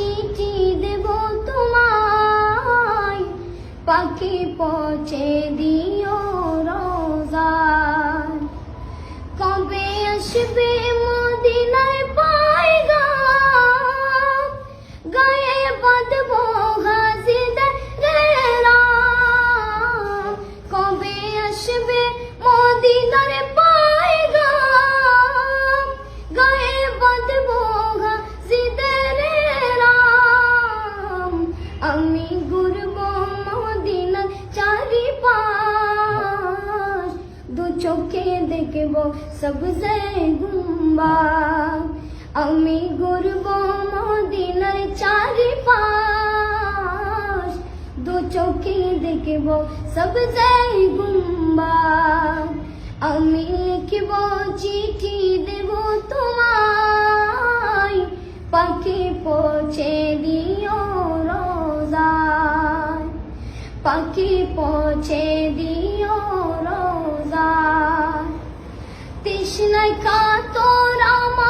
চিঠি দেব তোমায়। পাখি পচে দিও রোজার। কবে আসবে মদিনায় পাইগা গায়ে বাঁধব চোখে দেখব সবজে গুম্বা আমি ঘুরব মদিনার চারিপাশ দু চোখে দেখব সবজে গুম্বা আমি লিখব পাখি পৌঁছে দিও রোজা। তৃষ্ণায় কাতর আমারে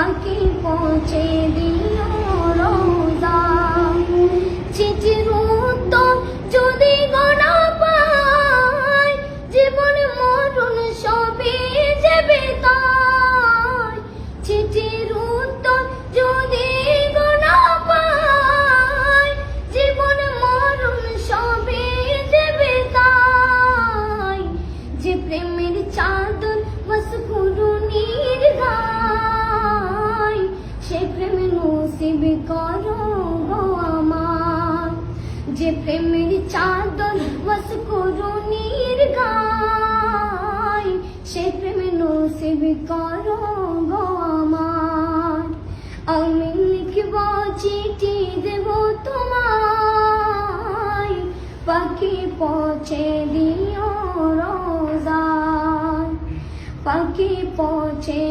পাখি পৌঁছে দিও প্রেমে নসিব করো গো আমার, যে প্রেমের চাদর বস করুণীর গায় সে প্রেমে নসিব করো গো আমার। আমি লিখব চিঠি দেব তোমায়, পাখি পৌঁছে দিও রোজায়। পাখি পৌঁছে